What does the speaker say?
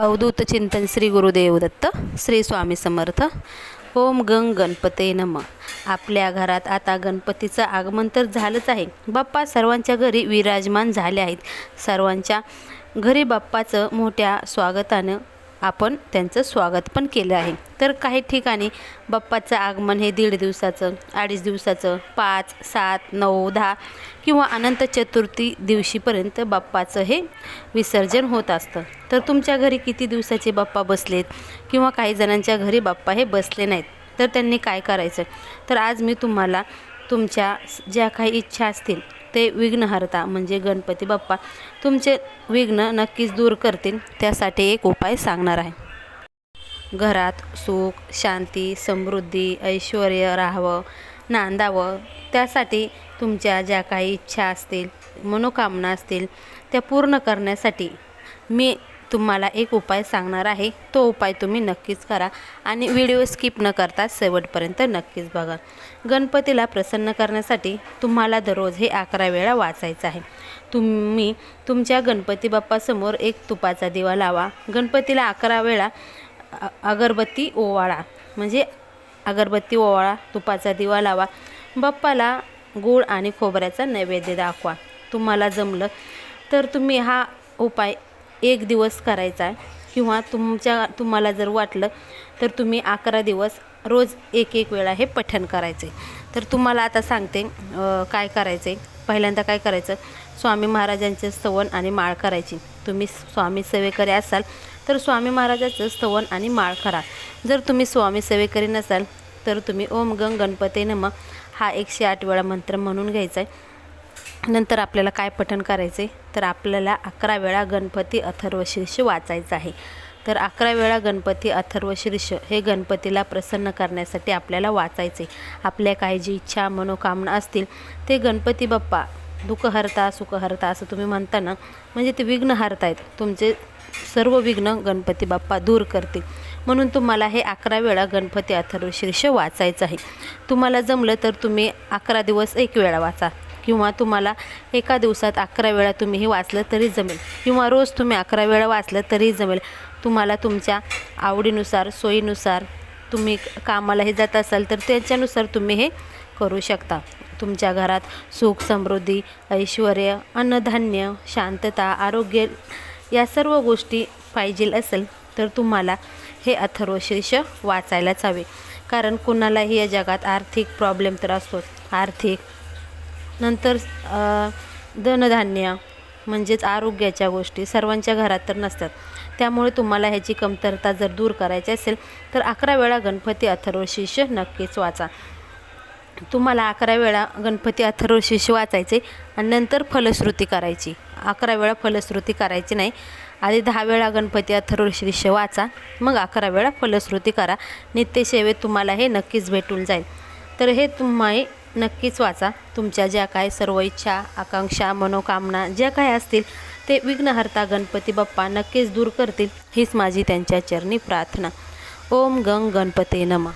अवधूत चिंतन श्री गुरुदेव दत्त श्री स्वामी समर्थ. ओम गंग गणपते नम. आपल्या घरात आता गणपतीचं आगमन तर झालंच आहे. बाप्पा सर्वांच्या घरी विराजमान झाले आहेत. सर्वांच्या घरी बाप्पाचं मोठ्या स्वागतानं आपण त्यांचं स्वागत पण केलं आहे. तर काही ठिकाणी बाप्पाचं आगमन हे दीड दिवसाचं अडीच दिवसाचं पाच सात नऊ दहा किंवा अनंत चतुर्थी दिवशीपर्यंत बाप्पाचं हे विसर्जन होत असतं. तर तुमच्या घरी किती दिवसाचे बाप्पा बसलेत किंवा काही जणांच्या घरी बाप्पा हे बसले नाहीत? तर त्यांनी काय करायचं? तर आज मी तुम्हाला तुमच्या ज्या काही इच्छा असतील ते विघ्नहर्ता म्हणजे गणपती बाप्पा तुमचे विघ्न नक्कीच दूर करतील त्यासाठी एक उपाय सांगणार आहे. घरात सुख शांती समृद्धी ऐश्वर राहावं नांदावं त्यासाठी तुमच्या ज्या काही इच्छा असतील मनोकामना असतील त्या पूर्ण करण्यासाठी मी तुम्हाला एक उपाय सांगणार आहे. तो उपाय तुम्ही नक्कीच करा आणि व्हिडिओ स्किप न करता शेवटपर्यंत नक्कीच बघा. गणपतीला प्रसन्न करण्यासाठी तुम्हाला दररोज हे अकरा वेळा वाचायचं आहे. तुम्ही तुमच्या गणपती बाप्पासमोर एक तुपाचा दिवा लावा. गणपतीला अकरा वेळा अगरबत्ती ओवाळा. म्हणजे अगरबत्ती ओवाळा तुपाचा दिवा लावा. बाप्पाला गूळ आणि खोबऱ्याचा नैवेद्य दाखवा. तुम्हाला जमलं तर तुम्ही हा उपाय एक दिवस करायचा आहे किंवा तुमच्या तुम्हाला जर वाटलं तर तुम्ही अकरा दिवस रोज एक एक वेळा हे पठण करायचे. तर तुम्हाला आता सांगते काय करायचे. पहिल्यांदा काय करायचं स्वामी महाराजांचे स्तवन आणि माळ करायची. तुम्ही स्वामी सेवेकरी असाल तर स्वामी महाराजाचं स्तवन आणि माळ करा. जर तुम्ही स्वामी सेवेकरी नसाल तर तुम्ही ओम गंग गणपते नम हा एकशे आठ वेळा मंत्र म्हणून घ्यायचा आहे. नंतर आपल्याला काय पठण करायचे तर आपल्याला अकरा वेळा गणपती अथर्वशीर्ष वाचायचं आहे. तर अकरा वेळा गणपती अथर्वशीर्ष हे गणपतीला प्रसन्न करण्यासाठी आपल्याला वाचायचे आपल्या काही जी इच्छा मनोकामना असतील ते गणपती बाप्पा दुःख हरता असं तुम्ही म्हणता ना म्हणजे ते विघ्न हरतायत. तुमचे सर्व विघ्न गणपती बाप्पा दूर करतील. म्हणून तुम्हाला हे अकरा वेळा गणपती अथर्वशीर्ष वाचायचं आहे. तुम्हाला जमलं तर तुम्ही अकरा दिवस एक वेळा वाचा. किंवा तुम्हाला एका दिवसात अकरा वेळा तुम्ही हे वाचलं तरी जमेल. किंवा रोज तुम्ही अकरा वेळा वाचलं तरी जमेल. तुम्हाला तुमच्या आवडीनुसार सोयीनुसार तुम्ही कामालाही जात असाल तर त्याच्यानुसार तुम्ही हे करू शकता. तुमच्या घरात सुख समृद्धी ऐश्वर अन्नधान्य शांतता आरोग्य या सर्व गोष्टी पाहिजे असेल तर तुम्हाला हे अथर्वशीर्ष वाचायलाच हवे. कारण कुणालाही या जगात आर्थिक प्रॉब्लेम तर असतोच. आर्थिक नंतर धनधान्य म्हणजेच आरोग्याच्या गोष्टी सर्वांच्या घरात तर नसतात. त्यामुळे तुम्हाला ह्याची कमतरता जर दूर करायची असेल तर अकरा वेळा गणपती अथर्वशीर्ष नक्कीच वाचा. तुम्हाला अकरा वेळा गणपती अथर्वशीर्ष वाचायचे आणि नंतर फलश्रुती करायची. अकरा वेळा फलश्रुती करायची नाही. आधी दहा वेळा गणपती अथर्वशीर्ष वाचा मग अकरा वेळा फलश्रुती करा. नित्यसेवेत तुम्हाला हे नक्कीच भेटून जाईल. तर हे तुम्ही नक्कीच वाचा. तुमच्या ज्या काय सर्व इच्छा आकांक्षा मनोकामना ज्या काय असतील ते विघ्नहर्ता गणपती बाप्पा नक्कीच दूर करतील हीच माझी त्यांच्या चरणी प्रार्थना. ओम गंग गणपते नमः.